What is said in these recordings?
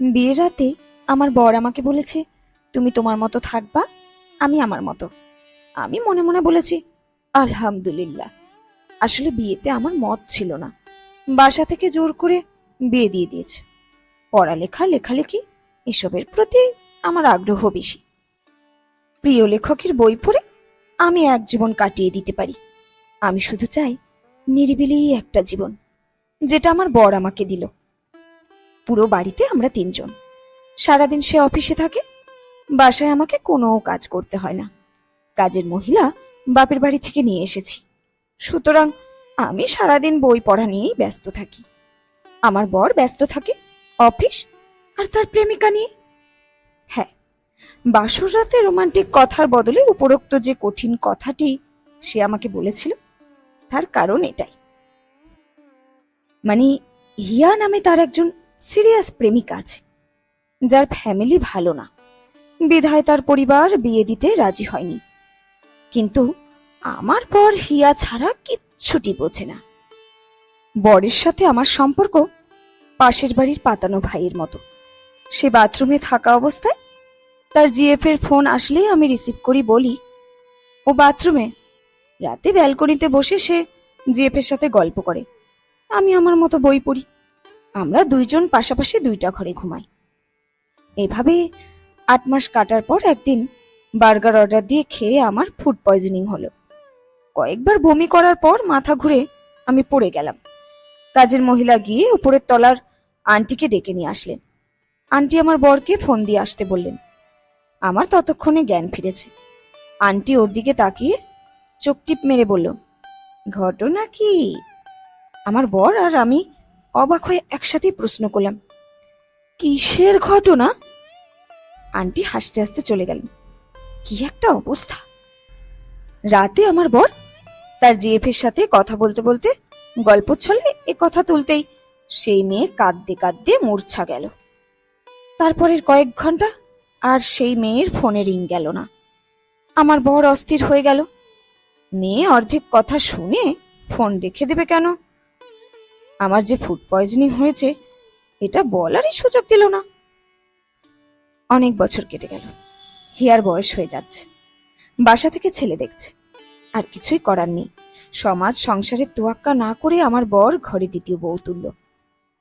বিয়ের রাতে আমার বর আমাকে বলেছে, তুমি তোমার মতো থাকবা, আমি আমার মতো। আমি মনে মনে বলেছি, আলহামদুলিল্লাহ। আসলে বিয়েতে আমার মত ছিল না। বাসা থেকে জোর করে বিয়ে দিয়ে দিয়েছে। পড়ালেখা, লেখালেখি, এসবের প্রতি আমার আগ্রহ বেশি। প্রিয় লেখকের বই পড়ে আমি এক জীবন কাটিয়ে দিতে পারি। আমি শুধু চাই নিরিবিলি একটা জীবন, যেটা আমার বর আমাকে দিল। পুরো বাড়িতে আমরা তিনজন। সারাদিন সে অফিসে থাকে, বাসায় আমাকে কোনো কাজ করতে হয় না। কাজের মহিলা বাপের বাড়ি থেকে নিয়ে এসেছি। সুতরাং আমি সারাদিন বই পড়া নিয়েই ব্যস্ত থাকি। আমার বর ব্যস্ত থাকে, অফিস আর তার প্রেমিকা নিয়ে। হ্যাঁ বাসর রাতে রোমান্টিক কথার বদলে উপরোক্ত যে কঠিন কথাটি সে আমাকে বলেছিল, তার কারণ এটাই। মানে হিয়া নামে তার একজন সিরিয়াস প্রেমিকা আছে, যার ফ্যামিলি ভালো না। বিধায় তার পরিবার বিয়ে দিতে রাজি হয়নি। কিন্তু আমার পর হিয়া ছাড়া কিচ্ছুটি বোঝে না। বরের সাথে আমার সম্পর্ক পাশের বাড়ির পাতানো ভাইয়ের মতো। সে বাথরুমে থাকা অবস্থায় তার জিএফ এর ফোন আসলেই আমি রিসিভ করি বলি, ও বাথরুমে। রাতে ব্যালকনিতে বসে সে জিএফ এর সাথে গল্প করে। আমি আমার মতো বই পড়ি। আমরা দুইজন পাশাপাশি দুইটা ঘরে ঘুমাই। এভাবে আট মাস কাটার পর একদিন বার্গার অর্ডার দিয়ে খেয়ে আমার ফুড পয়জনিং হলো। কয়েকবার বমি করার পর মাথা ঘুরে আমি পড়ে গেলাম। কাজের মহিলা গিয়ে উপরের তলার আন্টিকে ডেকে নিয়ে আসলেন। আন্টি আমার বরকে ফোন দিয়ে আসতে বললেন। আমার ততক্ষণে জ্ঞান ফিরেছে। আন্টি ওর দিকে তাকিয়ে চোখ টিপ মেরে বলল, ঘটনা কি? আমার বর আর আমি অবাক হয়ে একসাথেই প্রশ্ন করলাম, কিসের ঘটনা? আন্টি হাসতে হাসতে চলে গেলেন, কি একটা অবস্থা? রাতে আমার বর? তার জিএফ এর সাথে কথা বলতে বলতে গল্প ছলে এ কথা তুলতেই সেই মেয়ে কাঁদতে কাঁদতে মূর্ছা গেল। তারপরের কয়েক ঘণ্টা আর সেই মেয়ের ফোনে রিং গেল না। আমার বর অস্থির হয়ে গেল। মেয়ে অর্ধেক কথা শুনে ফোন রেখে দেবে কেন? আমার যে ফুড পয়জনিং হয়েছে, এটা বলারই সুযোগ দিল না। অনেক বছর কেটে গেল। হিয়ার বয়স হয়ে যাচ্ছে। বাসা থেকে ছেলে দেখছে। আর কিছুই করার নেই। সমাজ সংসারের তোয়াক্কা না করে আমার বর ঘরে দ্বিতীয় বউ তুলল।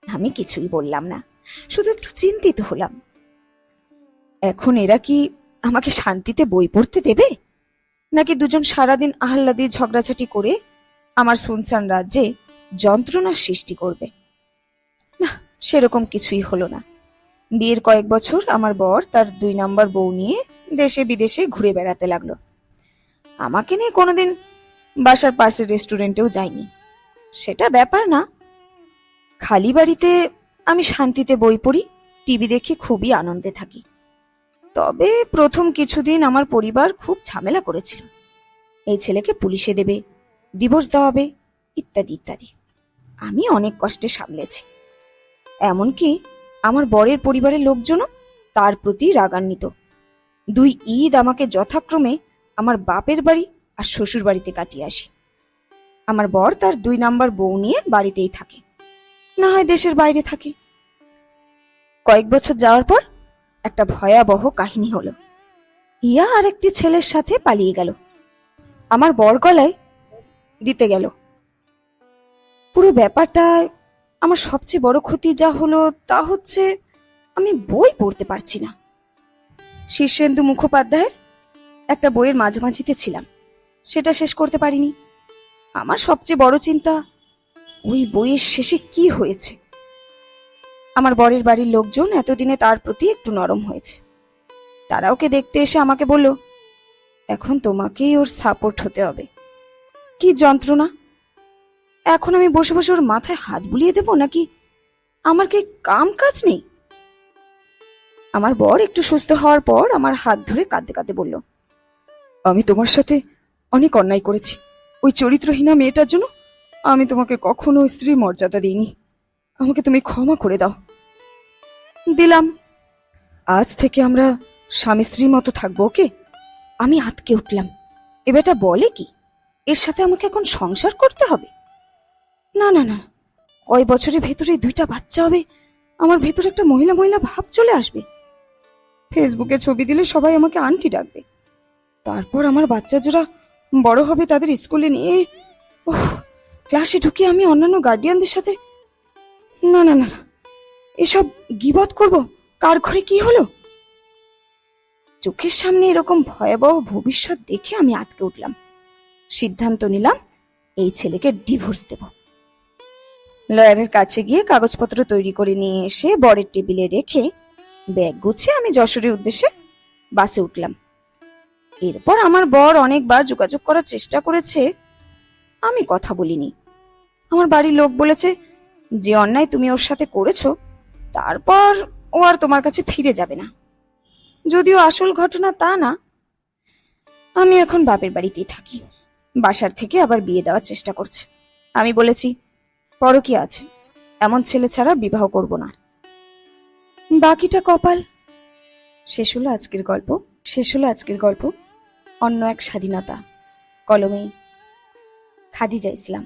আমি কিছুই বললাম না। শুধু একটু চিন্তিত হলাম। এখন এরা কি আমাকে শান্তিতে বই পড়তে দেবে? নাকি দুজন সারাদিন আহ্লাদি ঝগড়াঝাটি করে আমার সুনসান রাজ্যে যন্ত্রণার সৃষ্টি করবে। না, সেরকম কিছুই হলো না। বিয়ের কয়েক বছর আমার বর তার দুই নাম্বার বউ নিয়ে দেশে বিদেশে ঘুরে বেড়াতে লাগল। আমাকে নিয়ে কোনোদিন বাসার পাশের রেস্টুরেন্টেও যাইনি। সেটা ব্যাপার না। খালি বাড়িতে আমি শান্তিতে বই পড়ি, টিভি দেখে খুবই আনন্দে থাকি। তবে প্রথম কিছুদিন আমার পরিবার খুব ঝামেলা করেছিল। এই ছেলেকে পুলিশে দেবে, ডিভোর্স দেওয়াবে, ইত্যাদি ইত্যাদি। আমি অনেক কষ্টে সামলেছি। এমনকি আমার বরের পরিবারের লোকজনও তার প্রতি রাগান্বিত। দুই ঈদ আমাকে যথাক্রমে আমার বাপের বাড়ি আর শ্বশুর বাড়িতে কাটিয়ে আসি। আমার বর তার দুই নাম্বার বউ নিয়ে বাড়িতেই থাকে। না হয় দেশের বাইরে থাকে। কয়েক বছর যাওয়ার পর একটা ভয়াবহ কাহিনী হলো। ইয়া আর একটি ছেলের সাথে পালিয়ে গেল। আমার বর গলায় দিতে গেল। পুরো ব্যাপারটা আমার সবচেয়ে বড় ক্ষতি যা হলো তা হচ্ছে আমি বই পড়তে পারছি না। শীর্ষেন্দু মুখোপাধ্যায়ের একটা বইয়ের মাঝামাঝিতে ছিলাম। সেটা শেষ করতে পারিনি। আমার সবচেয়ে বড় চিন্তা, ওই বইয়ের শেষে কি হয়েছে? আমার বরের বাড়ির লোকজন এতদিনে তার প্রতি একটু নরম হয়েছে। তারা ওকে দেখতে এসে আমাকে বলল, এখন তোমাকেই ওর সাপোর্ট হতে হবে। কি যন্ত্রণা এখন আমি বসে বসে ওর মাথায় হাত বুলিয়ে দেব নাকি? আমার কি কাম কাজ নেই? আমার বর একটু সুস্থ হওয়ার পর আমার হাত ধরে কাঁদতে কাঁদতে বলল, আমি তোমার সাথে অনেক অন্যায় করেছি। ওই চরিত্রহীনা মেয়েটার জন্য আমি তোমাকে কখনো স্ত্রীর মর্যাদা দিইনি। আমাকে তুমি ক্ষমা করে দাও। দিলাম। আজ থেকে আমরা স্বামী স্ত্রীর মতো থাকব, ওকে? আমি আতকে উঠলাম। এ বেটা বলে কি? এর সাথে আমাকে এখন সংসার করতে হবে? না না না। ওই বছরের ভেতরে দুইটা বাচ্চা হবে। আমার ভেতরে একটা মহিলা মহিলা ভাব চলে আসবে। ফেসবুকে ছবি দিলে সবাই আমাকে আন্টি ডাকবে। তারপর আমার বাচ্চা জোড়া বড় হবে তাদের স্কুলে নিয়ে ওহ ক্লাসে ঢুকে আমি অন্যান্য গার্ডিয়ানদের সাথে না না না না। এসব গিবত করব? কার ঘরে কি হলো? চোখের সামনে এরকম ভয়াবহ ভবিষ্যৎ দেখে আমি আটকে উঠলাম। সিদ্ধান্ত নিলাম, এই ছেলেকে ডিভোর্স দেব। লয়ারের কাছে গিয়ে কাগজপত্র তৈরি করে নিয়ে এসে বরের টেবিলে রেখে ব্যাগ গুছিয়ে আমি যশোরের উদ্দেশ্যে বাসে উঠলাম। এরপর আমার বর অনেকবার যোগাযোগ করার চেষ্টা করেছে, আমি কথা বলিনি। আমার বাড়ির লোক বলেছে, যে অন্যায় তুমি ওর সাথে করেছ, তারপর ও আর তোমার কাছে ফিরে যাবে না। যদিও আসল ঘটনা তা না, আমি এখন বাপের বাড়িতেই থাকি। বাসার থেকে আবার বিয়ে দেওয়ার চেষ্টা করছে। আমি বলেছি কি আছে। এমন ছেলে ছাড়া বিবাহ করব না। বাকিটা কপাল। শেষ হলো আজকের গল্প। শেষ হলো আজকের গল্প। অন্য এক স্বাধীনতা। কলমে খাদিজা ইসলাম।